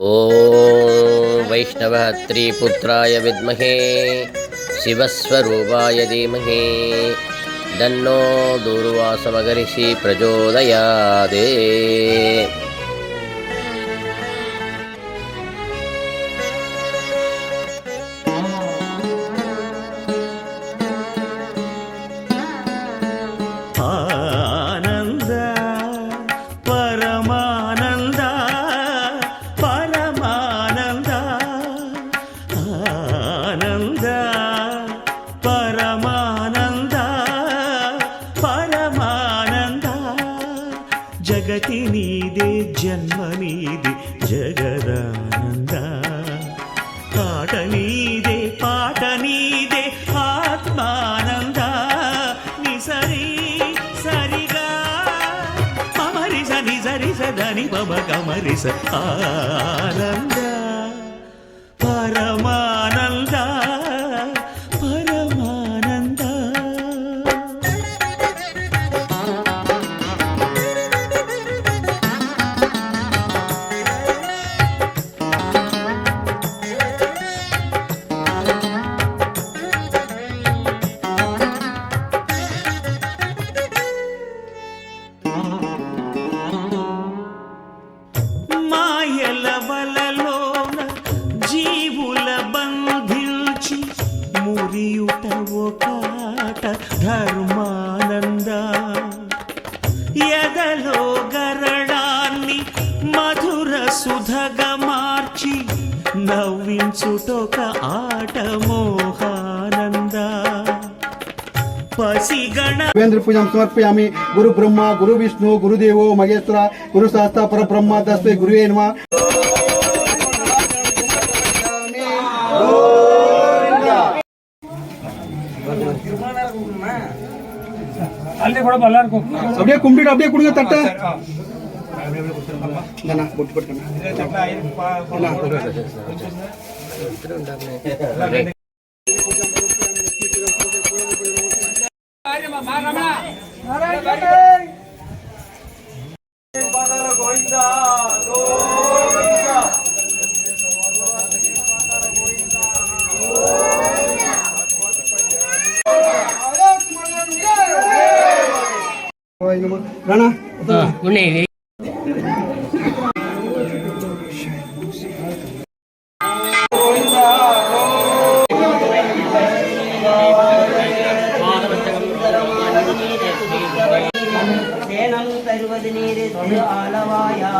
ॐ वैष्णवत्रीपुत्राय विद्महे शिवस्वरूपाय धीमहि। दन्नो दूर्वासमगर्षि प्रचोदयादे జన్మనీది జగదానంద. ఆట నీదే పాట నీదే ఆత్మానంద. నిసరి సరిగా. అమరిస నిజరి సదని పమ కమరిస ఆనంద. ఒకాట ధర్మానంద. ఎదలో గరడాన్ని మధుర సుధగ మార్చి నవ్వించుటొక ఆట మోహానంద. దేవేంద్ర పూజ సమర్పయామి. గురు బ్రహ్మ గురు విష్ణు గురుదేవో మహేశ్వర గురు శాస్త్ర పరబ్రహ్మ తస్వే గురువేనుమ அள்ளி குழம்பு நல்லா இருக்கும். அப்படியே கும்பிட்டு அப்படியே கொடுங்க தட்டை. போட்டு போட்டு கோவிந்தா. ராணா சேனம் தருவது நீரு ஆலவாயா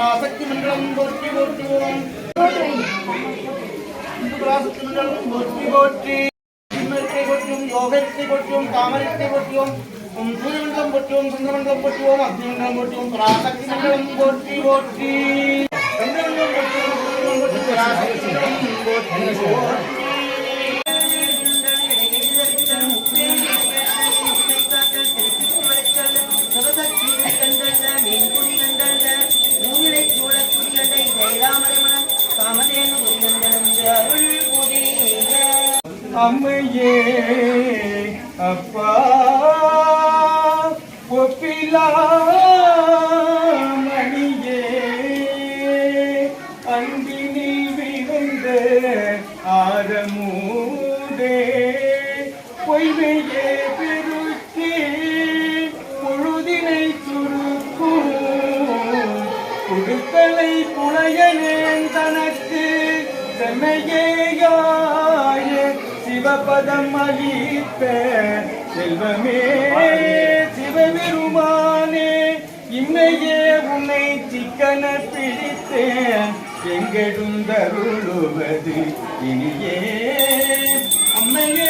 பராசக்தி மண்டலம் போற்றி போற்றி ஓம் பராசக்தி மண்டலம் போற்றி போற்றி. சிம்மத்தை போற்றியும் யோகத்தை போற்றியும் தாமரத்தை போற்றியும் சூரியமண்டலம் போற்றுவோம் சந்திரமண்டலம் போற்றுவோம் அக்னிமண்டலம் போற்றுவோம் பராசக்தி மண்டலம் போற்றி போற்றி. சந்திரமண்டலம் போற்றுவோம் பராசக்தி மண்டலம் போற்றி போற்றி ஒப்பிலா மணியே அன்பினில் விழுந்த ஆரமூதே பொய்மையே பெருக்கி பொழுதினை சுருக்கும் புழுக்களை புனையனேன் தனக்கு செம்மையேயாய சிவபதம் அளித்த செல்வமே சிவபெருமானே இன்னையே உன்னை சிக்கன பிடித்தேன் எங்கெடுந்தருளுவது இனியே. அம்மையே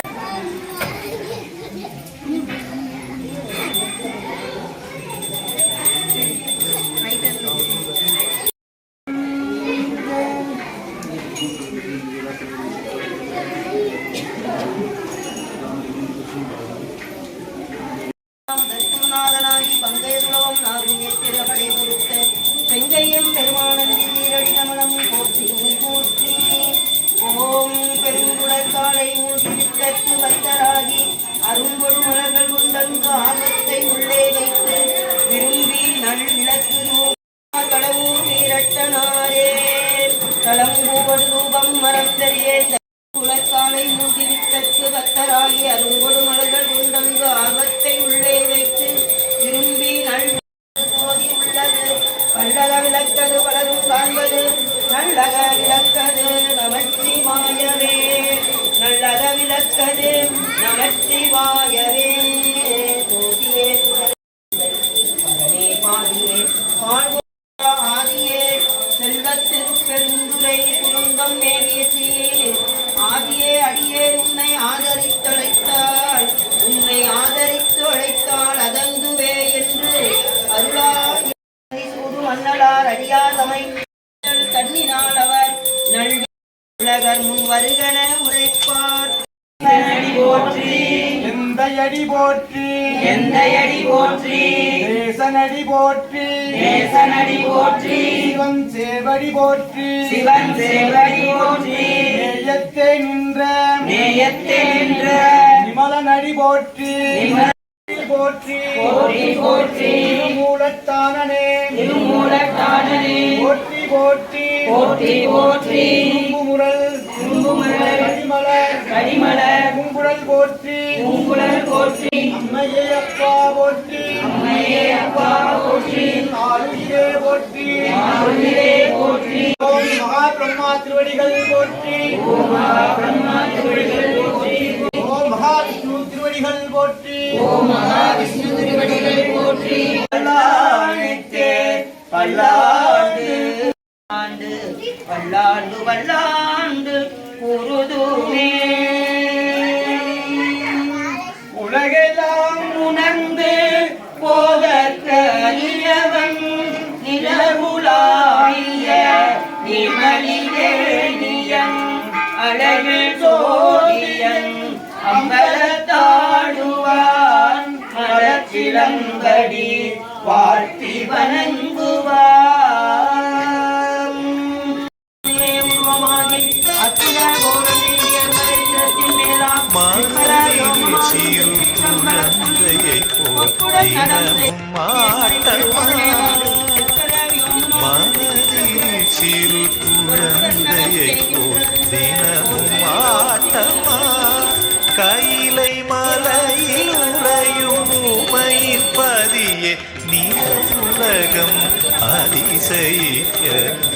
கெட்டனாரே. கலங்குவது ரூபம் மறந்தறியே உலக்காலை மூடிவித்தற்கு பக்தராகி அருங்கொடு மலர்கள் உண்டங்கு ஆர்வத்தை உள்ளே வைத்து விரும்பி நன்றி உள்ளது. பல்லக விளக்கது பலரும் காண்பது நல்லக விளக்கது நமச்சி வாயவே. நல்லக விளக்கது நமச்சி வாயவே. செல்வத்திருப்பெருந்துரை குருந்தம் மேவியசி ஆதியே அடியே உன்னை ஆதரித்தழைத்தாள் உன்னை ஆதரித்து அழைத்தாள் அதங்குவே என்று அருளாய் சூடு மன்னலார் அடியார் தமை தண்ணினால் அவர் நல்வி உலகர் முன் வருகன உரைப்பார். போற்றி. எந்த அடி போற்றி. எந்த அடி போற்றி. தேசனடி போற்றி. தேசனடி போற்றி. சிவன் சேவடி போற்றி. சிவன் சேவடி போற்றி. நேயத்தே நின்ற. நேயத்தே நின்ற. நிமலனடி போற்றி. போற்றி. போற்றி போற்றி. மூலத்தானனே திருமூலத்தானனே. போற்றி போற்றி. போற்றி போற்றி. கடிமலர் கடிமலர் குங்குழல் போற்றி. பூங்குழல் போற்றி. அம்மையே அப்பா போற்றி. அம்மையே அப்பா போற்றி. ஆளுகிரே போற்றி. அருளிலே போற்றி. ஓம் மகா பிரம்மா திருவடிகள் போற்றி. ஓம் மகா பிரம்மா திருவடிகள் போற்றி. ஓம் மகா விஷ்ணு திருவடிகள் போற்றி. ஓம் மகா விஷ்ணு திருவடிகள் போற்றி. பல்லாண்டு. ஆண்டு பல்லாண்டு. பல்லாண்டு. மலச்சிலம்படி வாழ்த்தி வணங்குவான் உருவமாகி அத்துண கோரணியர் மறைத்திரத்தின் மேலாம் மாலையில் சீரு குழந்தையை போல் தாயே நீ உலகம் அதிசயிக்க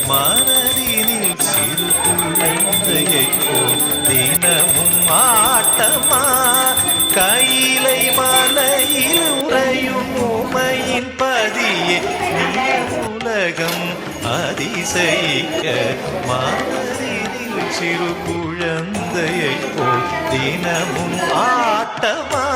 மனதினில் சிறு குழந்தையை தினமும் ஆட்டமா கையிலை மலையில் உறையும் உமையின் பதியே நீ உலகம் அதிசயிக்க மனதினில் சிறு குழந்தையை போல் தினமும் ஆட்டமா